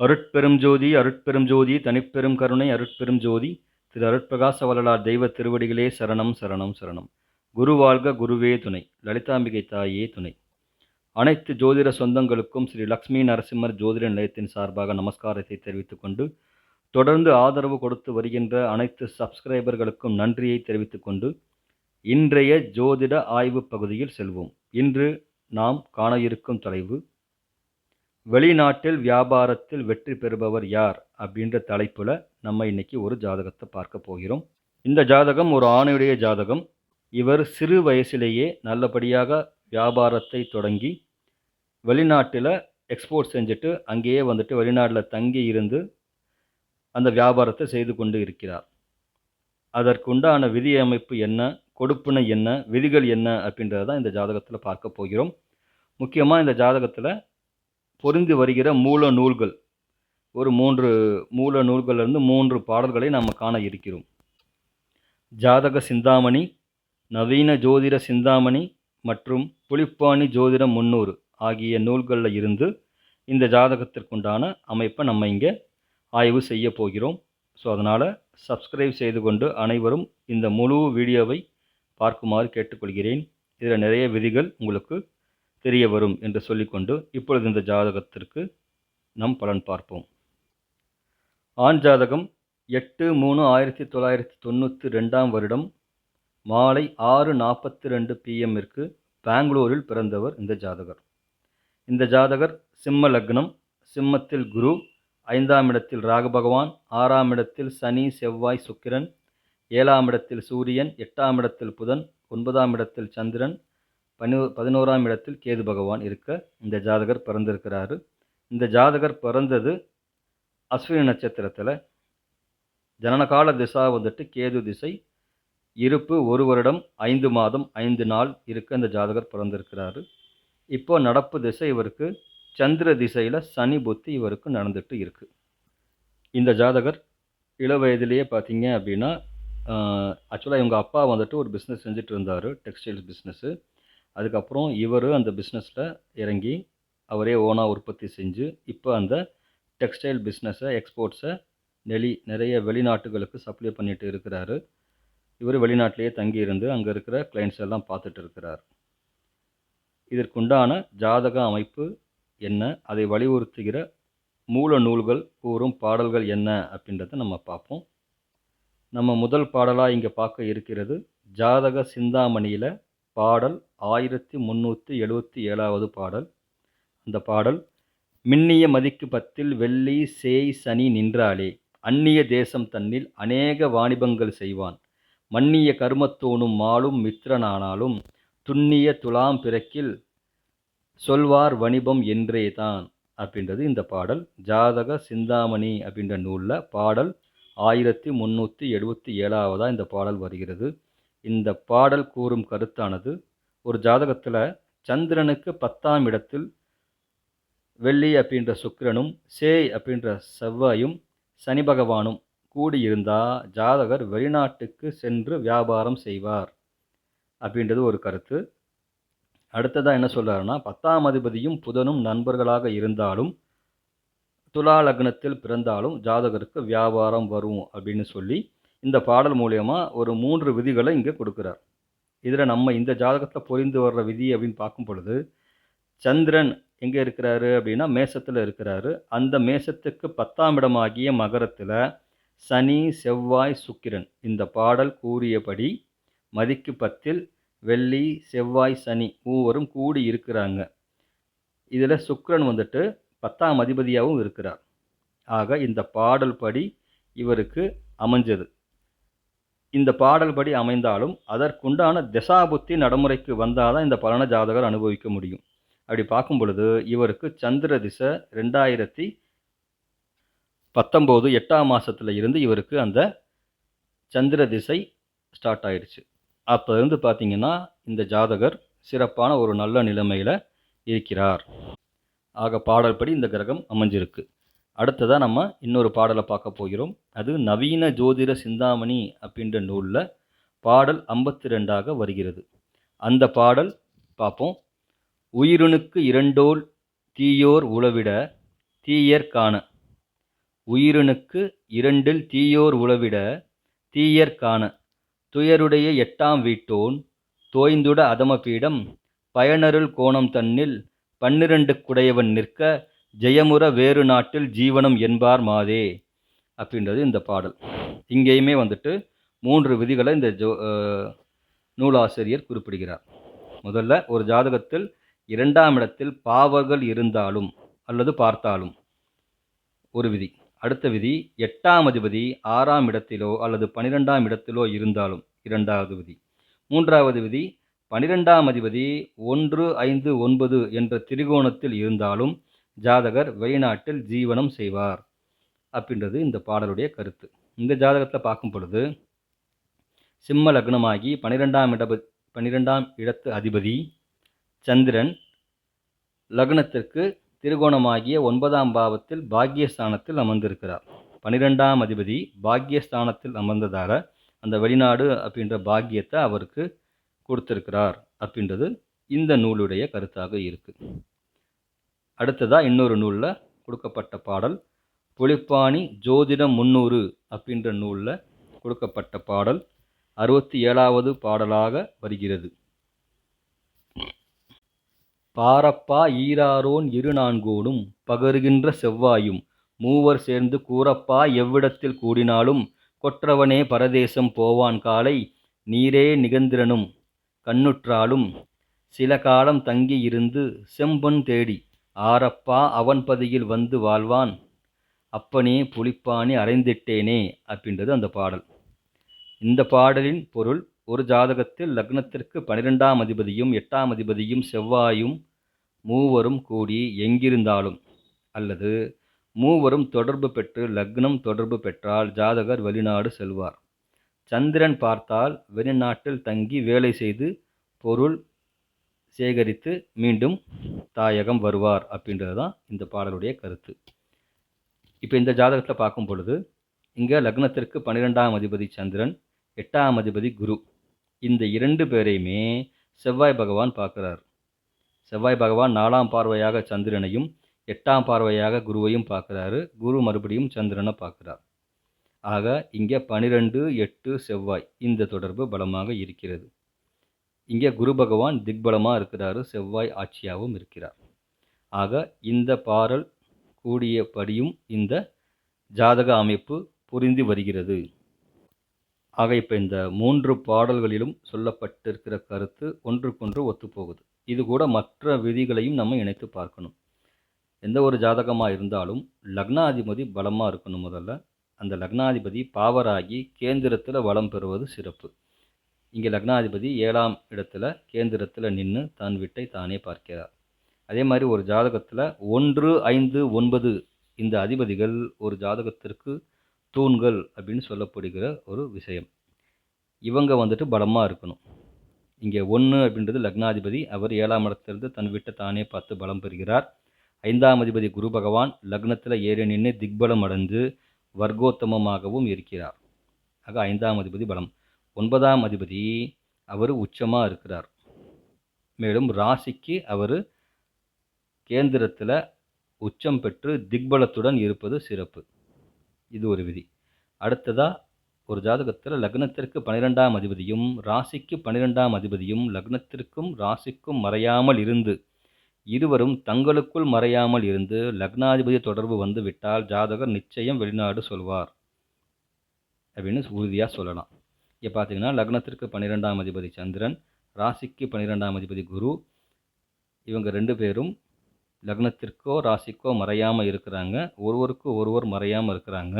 அருட்பெரும் ஜோதி அருட்பெரும் ஜோதி தனிப்பெரும் கருணை அருட்பெரும் ஜோதி. திரு அருட்பிரகாச வள்ளலார் தெய்வ திருவடிகளே சரணம் சரணம் சரணம். குரு வாழ்க குருவே துணை. லலிதாம்பிகை தாயே துணை. அனைத்து ஜோதிட சொந்தங்களுக்கும் ஸ்ரீ லக்ஷ்மி நரசிம்மர் ஜோதிட நிலையத்தின் சார்பாக நமஸ்காரத்தை தெரிவித்துக் கொண்டு தொடர்ந்து ஆதரவு கொடுத்து வருகின்ற அனைத்து சப்ஸ்கிரைபர்களுக்கும் நன்றியை தெரிவித்துக் கொண்டு இன்றைய ஜோதிட ஆய்வு பகுதியில் செல்வோம். இன்று நாம் காண இருக்கும் தலைவு வெளிநாட்டில் வியாபாரத்தில் வெற்றி பெறுபவர் யார் அப்படின்ற தலைப்பில் நம்ம இன்றைக்கி ஒரு ஜாதகத்தை பார்க்க போகிறோம். இந்த ஜாதகம் ஒரு ஆணுடைய ஜாதகம். இவர் சிறு வயசிலேயே நல்லபடியாக வியாபாரத்தை தொடங்கி வெளிநாட்டில் எக்ஸ்போர்ட் செஞ்சுட்டு அங்கேயே வந்துட்டு வெளிநாட்டில் தங்கி இருந்து அந்த வியாபாரத்தை செய்து கொண்டு இருக்கிறார். அதற்குண்டான விதி அமைப்பு என்ன கொடுப்புனை என்ன விதிகள் என்ன அப்படின்றத தான் இந்த ஜாதகத்தில் பார்க்க போகிறோம். முக்கியமாக இந்த ஜாதகத்தில் பொருந்தி வருகிற மூல நூல்கள். ஒரு மூன்று மூல நூல்களிலிருந்து மூன்று பாடல்களை நாம் காண இருக்கிறோம். ஜாதக சிந்தாமணி நவீன ஜோதிட சிந்தாமணி மற்றும் புலிப்பாணி ஜோதிட முன்னூறு ஆகிய நூல்களில் இருந்து இந்த ஜாதகத்திற்குண்டான அமைப்பை நம்ம இங்கே ஆய்வு செய்ய போகிறோம். ஸோ அதனால் சப்ஸ்கிரைப் செய்து கொண்டு அனைவரும் இந்த முழு வீடியோவை பார்க்குமாறு கேட்டுக்கொள்கிறேன். இதில் நிறைய விதிகள் உங்களுக்கு தெரிய வரும் என்று சொல்லிக்கொண்டு இப்பொழுது இந்த ஜாதகத்திற்கு நம் பலன் பார்ப்போம். ஆண் ஜாதகம் எட்டு மூணு ஆயிரத்தி தொள்ளாயிரத்தி தொண்ணூற்றி ரெண்டாம் வருடம் மாலை ஆறு நாற்பத்தி ரெண்டு பிஎம்மிற்கு பெங்களூரில் பிறந்தவர் இந்த ஜாதகர். இந்த ஜாதகர் சிம்ம லக்னம் சிம்மத்தில் குரு ஐந்தாம் இடத்தில் ராகு பகவான் ஆறாம் இடத்தில் சனி செவ்வாய் சுக்கிரன் ஏழாம் இடத்தில் சூரியன் எட்டாம் இடத்தில் புதன் ஒன்பதாம் இடத்தில் சந்திரன் பனி பதினோராம் இடத்தில் கேது பகவான் இருக்க இந்த ஜாதகர் பிறந்திருக்கிறாரு. இந்த ஜாதகர் பிறந்தது அஸ்வினி நட்சத்திரத்தில். ஜனனகால திசா வந்துட்டு கேது திசை. இருப்பு ஒரு வருடம் ஐந்து மாதம் ஐந்து நாள் இருக்க இந்த ஜாதகர் பிறந்திருக்கிறாரு. இப்போ நடப்பு திசை இவருக்கு சந்திர திசையில் சனி புத்தி இவருக்கு நடந்துட்டு இருக்கு. இந்த ஜாதகர் இள வயதிலேயே பார்த்தீங்க அப்படின்னா ஆக்சுவலாக இவங்க அப்பா வந்துட்டு ஒரு பிஸ்னஸ் செஞ்சுட்டு இருந்தார் டெக்ஸ்டைல்ஸ் பிஸ்னஸ்ஸு அதுக்கப்புறம் இவர் அந்த பிஸ்னஸில் இறங்கி அவரே ஓனாக உற்பத்தி செஞ்சு இப்போ அந்த டெக்ஸ்டைல் பிஸ்னஸை எக்ஸ்போர்ட்ஸை நெளி நிறைய வெளிநாட்டுகளுக்கு சப்ளை பண்ணிட்டு இருக்கிறாரு. இவர் வெளிநாட்டிலேயே தங்கி இருந்து அங்கே இருக்கிற கிளைண்ட்ஸ் எல்லாம் பார்த்துட்டு இருக்கிறார். இதற்குண்டான ஜாதக அமைப்பு என்ன? அதை வலியுறுத்துகிற மூல நூல்கள் கூறும் பாடல்கள் என்ன அப்படின்றத நம்ம பார்ப்போம். நம்ம முதல் பாடலாக இங்கே பார்க்க இருக்கிறது ஜாதக சிந்தாமணியில் பாடல் ஆயிரத்தி முந்நூற்றி எழுபத்தி ஏழாவது பாடல். அந்த பாடல் மின்னிய மதிக்கு பத்தில் வெள்ளி சேய் சனி நின்றாலே அந்நிய தேசம் தன்னில் அநேக வாணிபங்கள் செய்வான். மன்னிய கருமத்தோனும் மாலும் மித்திரனானாலும் துண்ணிய துலாம் பிறக்கில் சொல்வார் வணிபம் என்றே தான் அப்படின்றது இந்த பாடல். ஜாதக சிந்தாமணி அப்படின்ற நூலில் பாடல் ஆயிரத்தி முந்நூற்றி எழுபத்தி ஏழாவதாக இந்த பாடல் வருகிறது. இந்த பாடல் கூறும் கருத்தானது ஒரு ஜாதகத்தில் சந்திரனுக்கு பத்தாம் இடத்தில் வெள்ளி அப்படின்ற சுக்கிரனும் சேய் அப்படின்ற செவ்வாயும் சனி பகவானும் கூடியிருந்தால் ஜாதகர் வெளிநாட்டுக்கு சென்று வியாபாரம் செய்வார் அப்படின்றது ஒரு கருத்து. அடுத்ததாக என்ன சொல்கிறாருன்னா பத்தாம் அதிபதியும் புதனும் நண்பர்களாக இருந்தாலும் துலா லக்னத்தில் பிறந்தாலும் ஜாதகருக்கு வியாபாரம் வரும் அப்படின்னு சொல்லி இந்த பாடல் மூலயமா ஒரு மூன்று விதிகளை இங்கே கொடுக்குறார். இதில் நம்ம இந்த ஜாதகத்தில் பொரிந்து வர்ற விதி அப்படின்னு பார்க்கும் பொழுது சந்திரன் எங்கே இருக்கிறாரு அப்படின்னா மேசத்தில் இருக்கிறாரு. அந்த மேசத்துக்கு பத்தாம் இடமாகிய மகரத்தில் சனி செவ்வாய் சுக்கிரன் இந்த பாடல் கூறியபடி மதிக்கு பத்தில் வெள்ளி செவ்வாய் சனி மூவரும் கூடி இருக்கிறாங்க. இதில் சுக்கிரன் வந்துட்டு பத்தாம் அதிபதியாகவும் இருக்கிறார். ஆக இந்த பாடல் படி இவருக்கு அமைஞ்சது. இந்த பாடல் படி அமைந்தாலும் அதற்குண்டான திசாபுத்தி நடைமுறைக்கு வந்தால் தான் இந்த பலன ஜாதகர் அனுபவிக்க முடியும். அப்படி பார்க்கும் பொழுது இவருக்கு சந்திர திசை ரெண்டாயிரத்தி பத்தொம்போது எட்டாம் மாதத்தில் இருந்து இவருக்கு அந்த சந்திர திசை ஸ்டார்ட் ஆயிடுச்சு அப்போ இருந்து பார்த்தீங்கன்னா இந்த ஜாதகர் சிறப்பான ஒரு நல்ல நிலைமையில் இருக்கிறார். ஆக பாடல்படி இந்த கிரகம் அமைஞ்சிருக்கு. அடுத்ததாக நம்ம இன்னொரு பாடலை பார்க்க போகிறோம். அது நவீன ஜோதிட சிந்தாமணி அப்படின்ற நூலில் பாடல் ஐம்பத்தி ரெண்டாக வருகிறது. அந்த பாடல் பார்ப்போம். உயிருனுக்கு இரண்டோல் தீயோர் உளவிட தீயர் காண. உயிரினுக்கு இரண்டில் தீயோர் உளவிட தீயர் காண. துயருடைய எட்டாம் வீட்டோன் தோய்ந்துட அதமபீடம் பயனருள் கோணம் தன்னில் பன்னிரண்டு குடையவன் நிற்க ஜெயமுற வேறு நாட்டில் ஜீவனம் என்பார் மாதே அப்படின்றது இந்த பாடல். இங்கேயுமே வந்துட்டு மூன்று விதிகளை இந்த ஜோ நூலாசிரியர் குறிப்பிடுகிறார். முதல்ல ஒரு ஜாதகத்தில் இரண்டாம் இடத்தில் பாவர்கள் இருந்தாலும் அல்லது பார்த்தாலும் ஒரு விதி. அடுத்த விதி எட்டாம் அதிபதி ஆறாம் இடத்திலோ அல்லது பனிரெண்டாம் இடத்திலோ இருந்தாலும் இரண்டாவது விதி. மூன்றாவது விதி பனிரெண்டாம் அதிபதி ஒன்று ஐந்து ஒன்பது என்ற திரிகோணத்தில் இருந்தாலும் ஜாதகர் வெளிநாட்டில் ஜீவனம் செய்வார் அப்படின்றது இந்த பாடலுடைய கருத்து. இந்த ஜாதகத்தில் பார்க்கும் பொழுது சிம்ம லக்னமாகி பனிரெண்டாம் இட பன்னிரெண்டாம் இடத்து அதிபதி சந்திரன் லக்னத்திற்கு திருகோணமாகிய ஒன்பதாம் பாவத்தில் பாக்யஸ்தானத்தில் அமர்ந்திருக்கிறார். பனிரெண்டாம் அதிபதி பாக்யஸ்தானத்தில் அமர்ந்ததால் அந்த வெளிநாடு அப்படின்ற பாக்கியத்தை அவருக்கு கொடுத்திருக்கிறார் அப்படின்றது இந்த நூலுடைய கருத்தாக இருக்குது அடுத்ததா இன்னொரு நூலில் கொடுக்கப்பட்ட பாடல் புலிப்பாணி ஜோதிடம் முன்னூறு அப்படின்ற நூலில் கொடுக்கப்பட்ட பாடல் அறுபத்தி ஏழாவது பாடலாக வருகிறது. பாரப்பா ஈராரோன் இரு நான்கோடும் பகருகின்ற செவ்வாயும் மூவர் சேர்ந்து கூறப்பா எவ்விடத்தில் கூடினாலும் கொற்றவனே பரதேசம் போவான் காலை நீரே நிகந்திரனும் கண்ணுற்றாலும் சில காலம் தங்கி இருந்து செம்பொன் தேடி ஆரப்பா அவன் பதியில் வந்து வாழ்வான். அப்பனே புலிப்பாணி அறைந்திட்டேனே அப்படின்றது அந்த பாடல். இந்த பாடலின் பொருள் ஒரு ஜாதகத்தில் லக்னத்திற்கு பனிரெண்டாம் அதிபதியும் எட்டாம் அதிபதியும் செவ்வாயும் மூவரும் கூடி எங்கிருந்தாலும் அல்லது மூவரும் தொடர்பு பெற்று லக்னம் தொடர்பு பெற்றால் ஜாதகர் வெளிநாடு செல்வார். சந்திரன் பார்த்தால் வெளிநாட்டில் தங்கி வேலை செய்து பொருள் சேகரித்து மீண்டும் தாயகம் வருவார் அப்படின்றது தான் இந்த பாடலுடைய கருத்து. இப்போ இந்த ஜாதகத்தில் பார்க்கும் பொழுது இங்கே லக்னத்திற்கு பன்னிரெண்டாம் அதிபதி சந்திரன் எட்டாம் அதிபதி குரு. இந்த இரண்டு பேரையுமே செவ்வாய் பகவான் பார்க்குறார். செவ்வாய் பகவான் நாலாம் பார்வையாக சந்திரனையும் எட்டாம் பார்வையாக குருவையும் பார்க்குறாரு. குரு மறுபடியும் சந்திரனை பார்க்குறார். ஆக இங்கே பனிரெண்டு எட்டு செவ்வாய் இந்த தொடர்பு பலமாக இருக்கிறது. இங்கே குரு பகவான் திக்பலமாக இருக்கிறாரு செவ்வாய் ஆட்சியாகவும் இருக்கிறார். ஆக இந்த பாடல் கூடியபடியும் இந்த ஜாதக அமைப்பு புரிந்து வருகிறது. ஆக இப்போ இந்த மூன்று பாடல்களிலும் சொல்லப்பட்டிருக்கிற கருத்து ஒன்றுக்கொன்று ஒத்துப்போகுது. இது கூட மற்ற விதிகளையும் நம்ம இணைத்து பார்க்கணும். எந்த ஒரு ஜாதகமாக இருந்தாலும் லக்னாதிபதி பலமாக இருக்கணும் முதல்ல. அந்த லக்னாதிபதி பாவராகி கேந்திரத்தில் வளம் பெறுவது சிறப்பு. இங்கே லக்னாதிபதி ஏழாம் இடத்துல கேந்திரத்தில் நின்று தன் வீட்டை தானே பார்க்கிறார். அதே மாதிரி ஒரு ஜாதகத்தில் ஒன்று ஐந்து ஒன்பது இந்த அதிபதிகள் ஒரு ஜாதகத்திற்கு தூண்கள் அப்படின்னு சொல்லப்படுகிற ஒரு விஷயம். இவங்க வந்துட்டு பலமாக இருக்கணும். இங்கே ஒன்று அப்படின்றது லக்னாதிபதி அவர் ஏழாம் இடத்திலிருந்து தன் வீட்டை தானே பார்த்து பலம் பெறுகிறார். ஐந்தாம் அதிபதி குரு பகவான் லக்னத்தில் ஏறி நின்று திக்பலம் அடைந்து வர்க்கோத்தமமாகவும் இருக்கிறார். ஆக ஐந்தாம் அதிபதி பலம். ஒன்பதாம் அதிபதி அவர் உச்சமாக இருக்கிறார். மேலும் ராசிக்கு அவர் கேந்திரத்தில் உச்சம் பெற்று திக்பலத்துடன் இருப்பது சிறப்பு. இது ஒரு விதி. அடுத்ததாக ஒரு ஜாதகத்தில் லக்னத்திற்கு பன்னிரெண்டாம் அதிபதியும் ராசிக்கு பன்னிரெண்டாம் அதிபதியும் லக்னத்திற்கும் ராசிக்கும் மறையாமல் இருந்து இருவரும் தங்களுக்குள் மறையாமல் இருந்து லக்னாதிபதி தொடர்பு வந்து விட்டால் ஜாதகர் நிச்சயம் வெளிநாடு சொல்வார். அப்படின்னு உறுதியாக சொல்லலாம். இங்கே பார்த்தீங்கன்னா லக்னத்திற்கு பன்னிரெண்டாம் அதிபதி சந்திரன் ராசிக்கு பன்னிரெண்டாம் அதிபதி குரு. இவங்க ரெண்டு பேரும் லக்னத்திற்கோ ராசிக்கோ மறையாமல் இருக்கிறாங்க. ஒருவருக்கு ஒருவர் மறையாமல் இருக்கிறாங்க.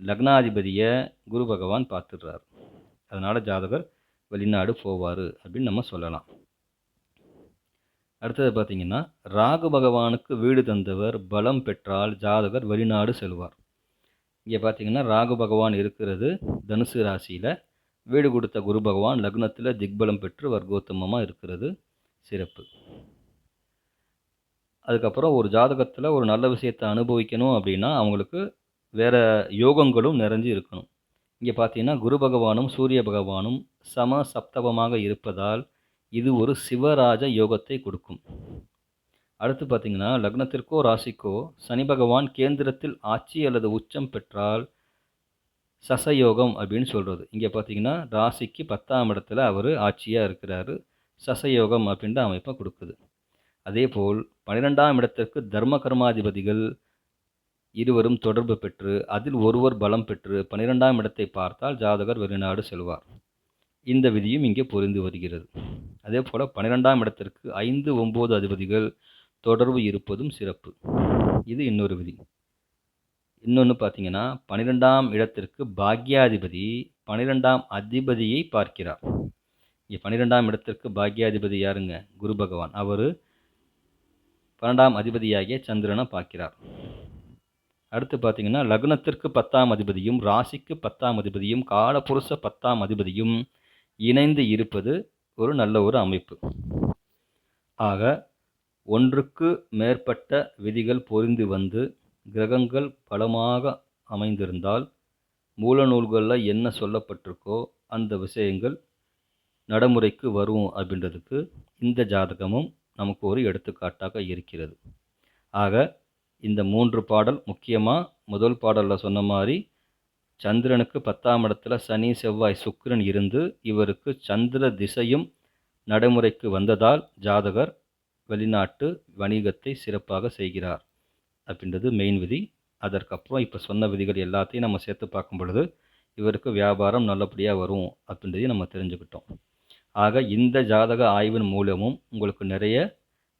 லக்னாதிபதியை குரு பகவான் பார்த்துடுறார். அதனால் ஜாதகர் வெளிநாடு போவார் அப்படின்னு நம்ம சொல்லலாம். அடுத்தது பார்த்தீங்கன்னா ராகு பகவானுக்கு வீடு தந்தவர் பலம் பெற்றால் ஜாதகர் வெளிநாடு செல்வார். இங்கே பார்த்தீங்கன்னா ராகு பகவான் இருக்கிறது தனுசு ராசியில். வீடு கொடுத்த குரு பகவான் லக்னத்தில் திக்பலம் பெற்று வர்க்கோத்தமமாக இருக்கிறது. சிறப்பு. அதுக்கப்புறம் ஒரு ஜாதகத்தில் ஒரு நல்ல விஷயத்தை அனுபவிக்கணும் அப்படின்னா அவங்களுக்கு வேறு யோகங்களும் நிறைஞ்சு இருக்கணும். இங்கே பார்த்தீங்கன்னா குரு பகவானும் சூரிய பகவானும் சம சப்தவமாக இருப்பதால் இது ஒரு சிவராஜ யோகத்தை கொடுக்கும். அடுத்து பார்த்திங்கன்னா லக்னத்திற்கோ ராசிக்கோ சனி பகவான் கேந்திரத்தில் ஆட்சி அல்லது உச்சம் பெற்றால் சசயோகம் அப்படின்னு சொல்கிறது இங்கே பார்த்தீங்கன்னா ராசிக்கு பத்தாம் இடத்துல அவர் ஆட்சியாக இருக்கிறாரு. சசயோகம் அப்படின்ற அமைப்பை கொடுக்குது. அதே போல் பன்னிரெண்டாம் இடத்திற்கு தர்ம கர்மாதிபதிகள் இருவரும் தொடர்பு பெற்று அதில் ஒருவர் பலம் பெற்று பன்னிரெண்டாம் இடத்தை பார்த்தால் ஜாதகர் வெளிநாடு செல்வார். இந்த விதியும் இங்கே பொருந்து வருகிறது. அதே போல் பன்னிரெண்டாம் இடத்திற்கு ஐந்து ஒம்பது அதிபதிகள் தொடர்பு இருப்பதும் சிறப்பு. இது இன்னொரு விதி. இன்னொன்று பார்த்தீங்கன்னா பன்னிரெண்டாம் இடத்திற்கு பாக்யாதிபதி பன்னிரெண்டாம் அதிபதியை பார்க்கிறார். இங்கே பன்னிரெண்டாம் இடத்திற்கு பாக்யாதிபதி யாருங்க? குரு பகவான். அவர் பன்னெண்டாம் அதிபதியாகிய சந்திரனை பார்க்கிறார். அடுத்து பார்த்தீங்கன்னா லக்னத்திற்கு பத்தாம் அதிபதியும் ராசிக்கு பத்தாம் அதிபதியும் காலபுருஷ பத்தாம் அதிபதியும் இணைந்து இருப்பது ஒரு நல்ல ஒரு அமைப்பு. ஆக ஒன்றுக்கு மேற்பட்ட விதிகள் பொருந்து வந்து கிரகங்கள் பலமாக அமைந்திருந்தால் மூல நூல்களில் என்ன சொல்லப்பட்டிருக்கோ அந்த விஷயங்கள் நடைமுறைக்கு வரும் அப்படின்றதுக்கு இந்த ஜாதகமும் நமக்கு ஒரு எடுத்துக்காட்டாக இருக்கிறது. ஆக இந்த மூன்று பாடல் முக்கியமாக முதல் பாடலில் சொன்ன மாதிரி சந்திரனுக்கு பத்தாம் இடத்துல சனி செவ்வாய் சுக்கிரன் இருந்து இவருக்கு சந்திர திசையும் நடைமுறைக்கு வந்ததால் ஜாதகர் வெளிநாட்டு வணிகத்தை சிறப்பாக செய்கிறார். அப்படின்றது மெயின் விதி. அதற்கப்புறம் இப்போ சொன்ன விதிகள் எல்லாத்தையும் நம்ம சேர்த்து பார்க்கும் பொழுது இவருக்கு வியாபாரம் நல்லபடியாக வரும் அப்படின்றதையும் நம்ம தெரிஞ்சுக்கிட்டோம். ஆக இந்த ஜாதக ஆய்வின் மூலமும் உங்களுக்கு நிறைய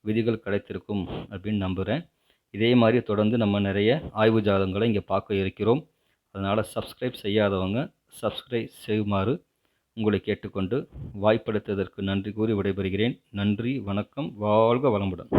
விதிகள் கிடைத்திருக்கும் அப்படின்னு நம்புகிறேன் இதே மாதிரி தொடர்ந்து நம்ம நிறைய ஆய்வு ஜாதகங்களை இங்கே பார்க்க இருக்கிறோம். அதனால் சப்ஸ்கிரைப் செய்யாதவங்க சப்ஸ்கிரைப் செய்யுமாறு உங்களை கேட்டுக்கொண்டு வாய்ப்பளித்ததற்கு நன்றி கூறி விடைபெறுகிறேன். நன்றி வணக்கம் வாழ்க வளமுடன்.